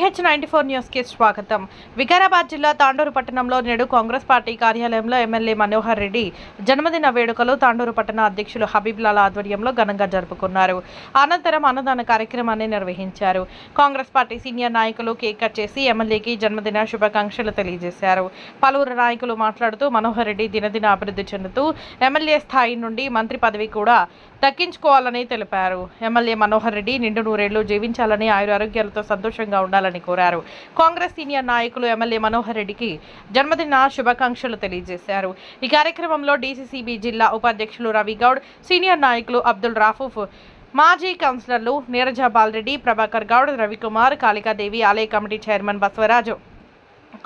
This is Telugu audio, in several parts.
విహెచ్ నైన్టీ ఫోర్ న్యూస్కి స్వాగతం. వికారాబాద్ జిల్లా తాండూరు పట్టణంలో నేడు కాంగ్రెస్ పార్టీ కార్యాలయంలో ఎమ్మెల్యే మనోహర్ రెడ్డి జన్మదిన వేడుకలు తాండూరు పట్టణ అధ్యక్షులు హబీబ్లాల్ ఆధ్వర్యంలో ఘనంగా జరుపుకున్నారు. అనంతరం అన్నదాన కార్యక్రమాన్ని నిర్వహించారు. కాంగ్రెస్ పార్టీ సీనియర్ నాయకులు కేక్ కట్ చేసి ఎమ్మెల్యేకి జన్మదిన శుభాకాంక్షలు తెలియజేశారు. పలువురు నాయకులు మాట్లాడుతూ మనోహర్ రెడ్డి దినదిన అభివృద్ధి చెందుతూ ఎమ్మెల్యే స్థాయి నుండి మంత్రి పదవి కూడా దక్కించుకోవాలని తెలిపారు. ఎమ్మెల్యే మనోహర్ రెడ్డి నిండు నూరేళ్ళు జీవించాలని ఆయుర ఆరోగ్యాలతో సంతోషంగా ఉండాలని కోరారు. కాంగ్రెస్ సీనియర్ నాయకులు ఎమ్మెల్యే మనోహర్ రెడ్డికి జన్మదిన శుభాకాంక్షలు తెలియజేశారు. ఈ కార్యక్రమంలో డీసీసీబీ జిల్లా ఉపాధ్యక్షులు రవిగౌడ్ సీనియర్ నాయకులు అబ్దుల్ రాఫూఫ్ మాజీ కౌన్సిలర్లు నీరజ బాలరెడ్డి ప్రభాకర్ గౌడ్ రవికుమార్ కాళికాదేవి ఆలయ committee chairman Basavaraju.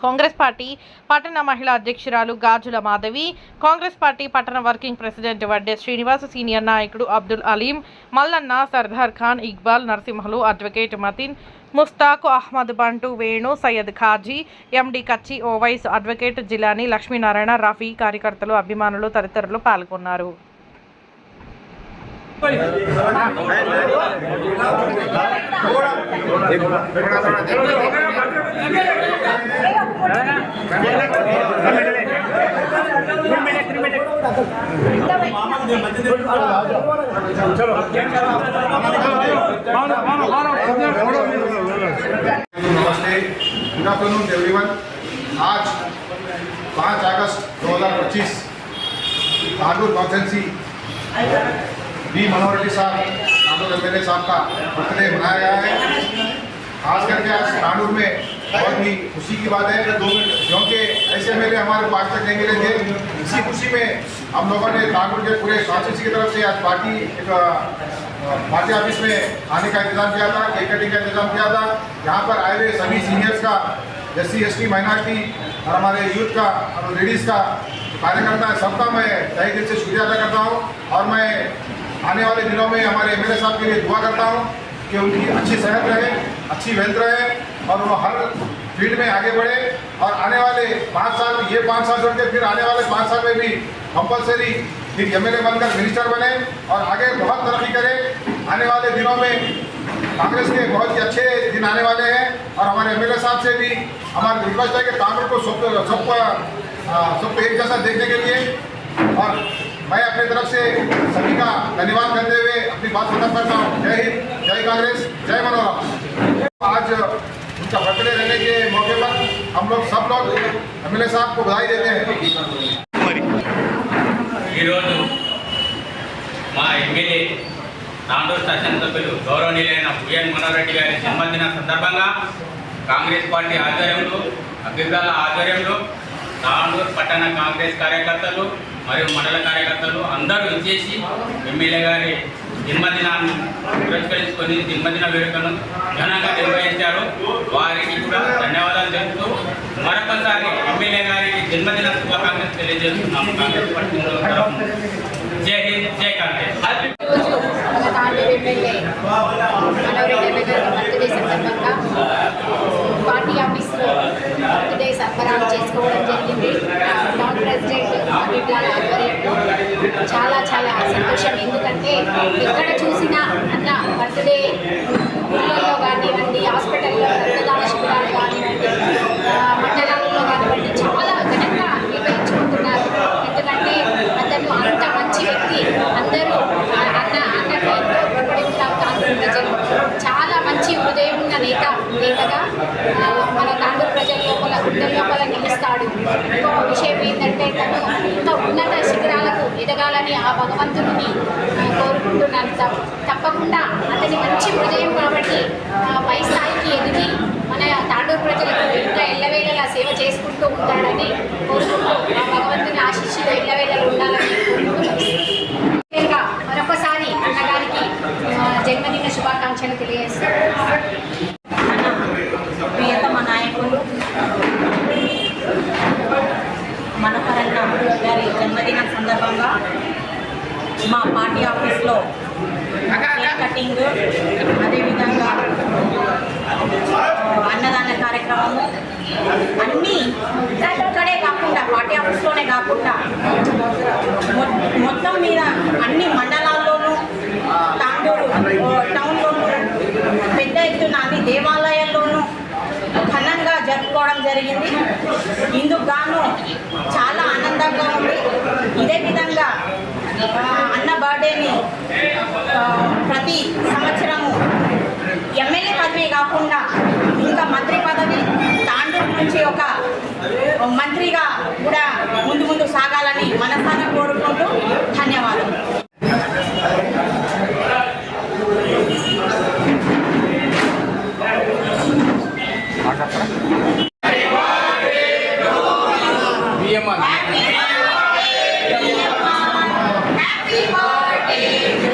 Congress party పట్టణ మహిళా అధ్యక్షురాలు గాజుల మాధవి కాంగ్రెస్ పార్టీ పట్టణ working president Vadde Srinivasa senior నాయకుడు Abdul Aleem Mallanna Sardar Khan Iqbal Narasimhulu advocate Matin Mushtaq Ahmed Bantu Venu Syed Khaji MD Kachchi Owais advocate Jilani Lakshminarayana Rafi కార్యకర్తలు అభిమానులు తదితరులు పాల్గొన్నారు. नमस्ते। गुड आफ्टरनून एवरीवन आज पाँच अगस्त 2025 हज़ार पच्चीस कानून कॉन्फ्रेंसी बी मनोहर रेड्डी साहब तांडूर एम साहब का बर्थडे मनाया गया है। खास करके आज तांडूर में बहुत ही खुशी की बात है। क्योंकि ऐसे एम हमारे पास तक नहीं मिले थे। इसी खुशी में हम लोगों ने तांडूर के पूरे कॉन्सेंसी की तरफ़ से आज पार्टी, एक पार्टी ऑफ़िस में आने का इंतज़ाम किया था, केक कटिंग का इंतज़ाम किया था। यहाँ पर आए हुए सभी सीनियर्स का S C S T minority और हमारे यूथ का और लेडीज़ का कार्यकर्ता, सबका मैं तहे दिल से शुक्रिया अदा करता हूँ। और मैं आने वाले दिनों में हमारे एमएलए साहब के लिए दुआ करता हूँ कि उनकी अच्छी सेहत रहे, अच्छी वेल्थ रहे और वो हर फ़ील्ड में आगे बढ़े और आने वाले पाँच साल, ये पाँच साल छोड़ के फिर आने वाले पाँच साल में भी कंपलसरी फिर एम बनकर मिनिस्टर बने और आगे बहुत तरक्की करें। आने वाले दिनों में कांग्रेस के बहुत ही अच्छे दिन आने वाले हैं और हमारे एमएलए साहब से भी हमारी रिक्वेस्ट है कि कांग्रेस को सब सबको सबको एक जैसा देखने के लिए। तरफ से सभी का धन्यवाद करते हुए अपनी बात खत्म करता हूँ जय हिंद जय कांग्रेस जय मनोहर आज उनका बर्थडे रहने के मौके पर हम लोग सब लोग एम साहब को बधाई देते हैं ఈరోజు మా ఎమ్మెల్యే తాండూరు శాసనసభ్యులు గౌరవనీయులైన విఎన్ మనోహర్ రెడ్డి గారి జన్మదిన సందర్భంగా కాంగ్రెస్ పార్టీ ఆధ్వర్యంలో అభ్యర్థుల ఆధ్వర్యంలో తాండూరు పట్టణ కాంగ్రెస్ కార్యకర్తలు మరియు మండల కార్యకర్తలు అందరూ విచ్చేసి ఎమ్మెల్యే గారి జన్మదినాన్ని పురస్కరించుకొని జన్మదిన వేడుకను ఘనంగా నిర్వహించారు. వారికి కూడా ధన్యవాదాలు తెలుపుతూ మరొకసారి ఎమ్మెల్యే గారికి జన్మదిన శుభాకాంక్షలు తెలియజేస్తున్నాము. కాంగ్రెస్ పార్టీ జై హింద్ జై కాంగ్రెస్. పార్టీ ఆఫీస్లో బర్త్డే సంబరాలు చేసుకోవడం జరిగింది టౌన్ ప్రెసిడెంట్ అభిప్రాయ ఆధ్వర్యంలో చాలా చాలా సంతోషం. ఎందుకంటే ఎక్కడ చూసినా అన్న బర్త్డే ఊళ్ళల్లో కానివ్వండి హాస్పిటల్లో రక్తదాన శిబిరాలు కానివ్వండి మండలాల్లో కానివ్వండి చాలా ఘనంగా నిర్వహించుకుంటున్నారు. ఎందుకంటే అతను అంత మంచి వ్యక్తి. అందరూ అన్న అన్న అన్నకు ఎంతో రుణపడి ఉంటాం ప్రజలు చాలా మంచి హృదయం ఉన్న నేత నేతగా మన తాండూరు ప్రజల లోపల గుండె లోపల నిలుస్తాడు. ఇంకో విషయం ఏంటంటే తను ఇంత ఉన్నత ఎదగాలని ఆ భగవంతుడిని కోరుకుంటున్నాను. తప్పకుండా అతని మంచి హృదయం కాబట్టి పై స్థాయికి ఎదిగి మన తాండూరు ప్రజలకు ఇంకా ఎల్లవేళలా సేవ చేసుకుంటూ ఉంటాడని కోరుకుంటూ ఆ భగవంతుని ఆశిష్యులు ఎల్లవేళలు ఉండాలని కోరుకుంటున్నాను. మరొకసారి అన్నగారికి జన్మదిన శుభాకాంక్షలు తెలియజేస్తాను. జన్మదిన సందర్భంగా మా పార్టీ ఆఫీస్లో కేక్ కటింగ్ అదేవిధంగా అన్నదాన కార్యక్రమము అన్నీ ఇక్కడే కాకుండా పార్టీ ఆఫీస్లోనే కాకుండా మొత్తం మీద అన్ని మండలాల్లోనూ తాండూరు టౌన్లోనూ పెద్ద ఎత్తున అన్ని దేవాలయాల్లోనూ జరిగింది. ఇందుకు గాను చాలా ఆనందంగా ఉంది. అదేవిధంగా అన్న బర్త్డేని ప్రతి సంవత్సరము ఎమ్మెల్యే పదవి కాకుండా ఇంకా మంత్రి పదవి తాండూరు నుంచి ఒక మంత్రిగా కూడా ముందు ముందు సాగాలని మనసాన కోరుకుంటూ ధన్యవాదాలు Happy birthday Happy birthday